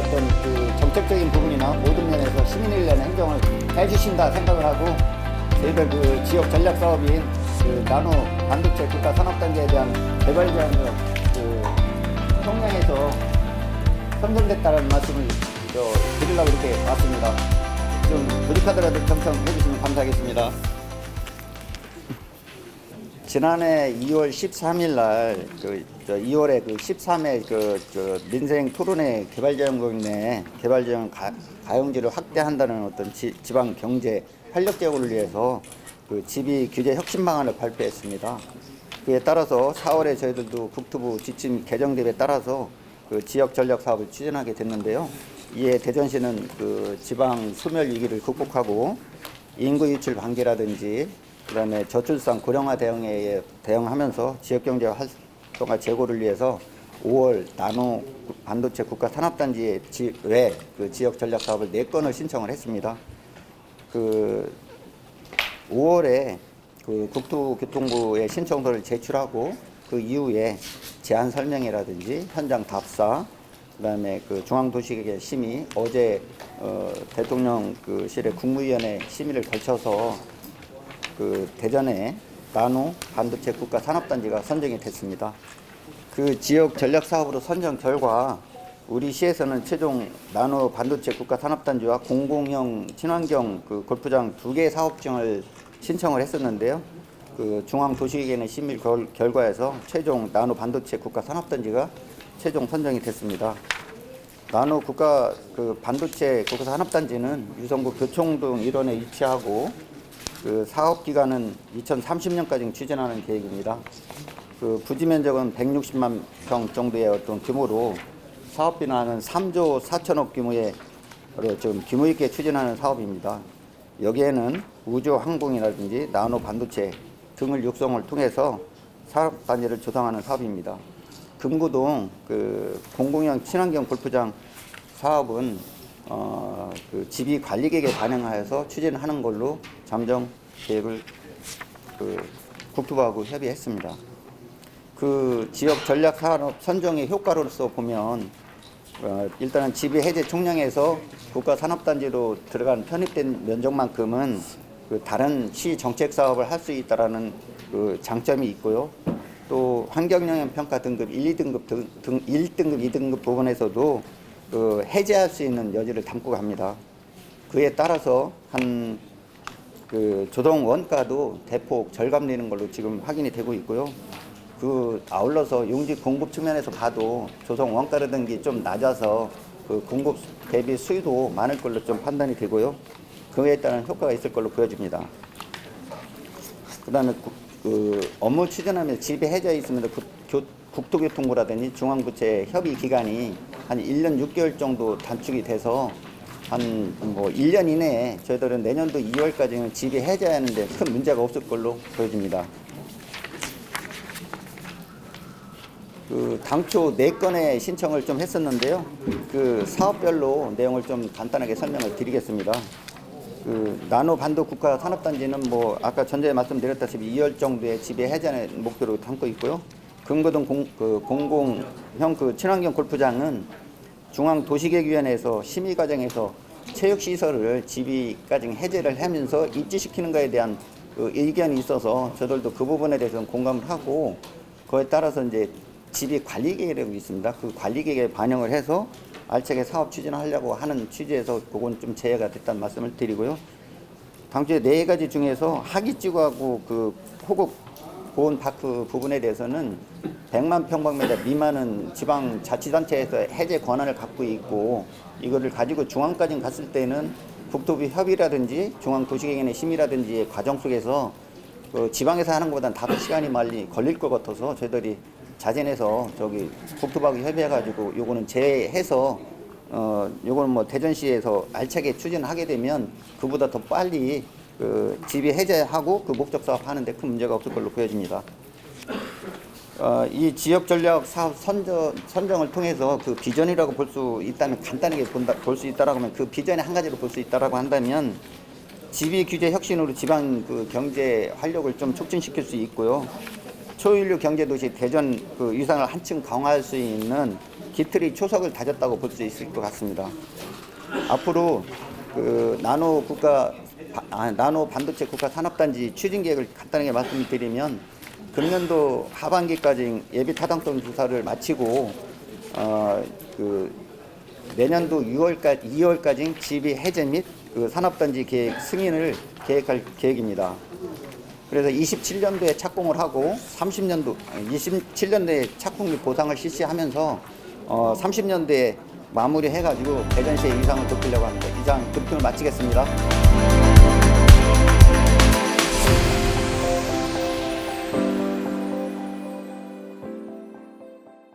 어떤 그 정책적인 부분이나 모든 면에서 위한 행정을 해주신다 생각을 하고 저희들 그 지역 전략 사업인 그 나노 반도체 국가 산업단지에 대한 개발 제안을 그 성명에서 선정됐다는 말씀을 저 드리려고 이렇게 왔습니다. 좀 부족하더라도 경청해 주시면 감사하겠습니다. 지난해 2월 13일 날, 그, 저 2월에 그 13회 그, 저 민생 토론회 개발자연구원 내 개발자연 가- 가용지를 확대한다는 어떤 지, 지방 경제 활력 제고를 위해서 그 집이 규제 혁신 방안을 발표했습니다. 그에 따라서 4월에 저희들도 국토부 지침 개정 대비에 따라서 그 지역 전략 사업을 추진하게 됐는데요. 이에 대전시는 그 지방 소멸 위기를 극복하고 인구 유출 방지라든지 그다음에 저출산 고령화 대응에 대응하면서 지역 경제 활성화 제고를 위해서 5월 나노 반도체 국가 산업단지 외 그 지역 전략 사업을 네 건을 신청을 했습니다. 그 5월에 그 국토교통부에 신청서를 제출하고 그 이후에 제안 설명회라든지 현장 답사 그다음에 그 중앙도시계획 심의 어제 어, 대통령 그실의 국무위원회 심의를 거쳐서 그 대전에 나노 반도체 국가 산업단지가 선정이 됐습니다. 그 지역 전략 사업으로 선정 결과 우리 시에서는 최종 나노 반도체 국가 산업단지와 공공형 친환경 그 골프장 두 개 사업증을 신청을 했었는데요. 그 중앙 도시계획의 심의 결, 결과에서 최종 나노 반도체 국가 산업단지가 최종 선정이 됐습니다. 나노 국가 그 반도체 국가 산업단지는 유성구 교총동 일원에 위치하고 그 사업 기간은 2030년까지 추진하는 계획입니다. 그 부지 면적은 160만 평 정도의 어떤 규모로 사업비는 3조 4천억 규모의 어, 좀 규모 있게 추진하는 사업입니다. 여기에는 우주 항공이라든지 나노 반도체 등을 육성을 통해서 사업 단지를 조성하는 사업입니다. 금구동 그 공공형 친환경 골프장 사업은 어, 그 지비 관리 계획에 반영하여서 추진하는 걸로 잠정 계획을 그 국토부하고 협의했습니다. 그 지역 전략 산업 선정의 효과로서 보면 어, 일단은 지비 해제 총량에서 국가 산업단지로 들어간 편입된 면적만큼은 그 다른 시 정책 사업을 할 수 있다라는 그 장점이 있고요. 또 환경영향 평가 등급 1, 2등급 등, 등 1등급, 2등급 부분에서도 그 해제할 수 있는 여지를 담고 갑니다. 그에 따라서 한 그 조성 원가도 대폭 절감되는 걸로 지금 확인이 되고 있고요. 그 아울러서 용지 공급 측면에서 봐도 조성 원가라든지 좀 낮아서 그 공급 대비 수요도 많을 걸로 좀 판단이 되고요. 그에 따른 효과가 있을 걸로 보여집니다. 그다음에 국- 그 업무 추진하면 지배 해제 있으면 국토교통부라든지 중앙부처의 협의 기간이 한 1년 6개월 정도 단축이 돼서 한 뭐 1년 이내에 저희들은 내년도 2월까지는 지배 해제하는데 큰 문제가 없을 걸로 보여집니다. 그 당초 네 건의 신청을 좀 했었는데요. 그 사업별로 내용을 좀 간단하게 설명을 드리겠습니다. 그 나노 반도 국가 산업단지는 뭐 아까 전에 말씀드렸다시피 2월 정도의 지배 해제의 목표로 담고 있고요. 금고동 공, 그 공공형 그 친환경 골프장은 중앙 도시계획위원회에서 심의 과정에서 체육 시설을 지비까지 해제를 하면서 입지시키는 것에 대한 그 의견이 있어서 저들도 그 부분에 대해서는 공감을 하고 그에 따라서 이제 지비 관리 계획이라고 있습니다. 그 관리 계획에 반영을 해서 알차게 사업 추진하려고 하는 취지에서 그건 좀 제외가 됐다는 말씀을 드리고요. 당초에 네 가지 중에서 하기지구하고 그 호국 보온 파크 부분에 대해서는 100만 평방미터 미만은 지방 자치단체에서 해제 권한을 갖고 있고 이거를 가지고 중앙까지 갔을 때는 국토부 협의라든지 중앙 도시계획의 심의라든지 과정 속에서 그 지방에서 하는 것보다는 다소 시간이 많이 걸릴 것 같아서 저희들이 자진해서 저기 국토부하고 협의해가지고 요거는 제해서 어 요거는 뭐 대전시에서 알차게 추진하게 되면 그보다 더 빨리 그 지비 해제하고 그 목적 사업 하는 데 큰 문제가 없을 걸로 보여집니다. 어, 이 지역 전략 사업 선정, 선정을 통해서 그 비전이라고 볼 수 있다면 간단하게 볼 수 있다라고 하면 그 비전의 한 가지로 볼 수 있다라고 한다면 지비 규제 혁신으로 지방 그 경제 활력을 좀 촉진시킬 수 있고요. 초일류 경제 도시 대전 그 위상을 한층 강화할 수 있는 기틀이 초석을 다졌다고 볼 수 있을 것 같습니다. 앞으로 그 나노 국가 바- 아, 나노 반도체 국가 산업단지 추진 계획을 간단하게 말씀드리면 금년도 하반기까지 예비 타당성 조사를 마치고 어 그 내년도 6월까지 2월까지 지비 해제 및 그 산업단지 계획 승인을 계획할 계획입니다. 그래서 27년도에 착공을 하고 30년도 27년도에 착공 및 보상을 실시하면서 어 30년도에 마무리해가지고 대전시의 위상을 높이려고 합니다. 이상 금품을 마치겠습니다.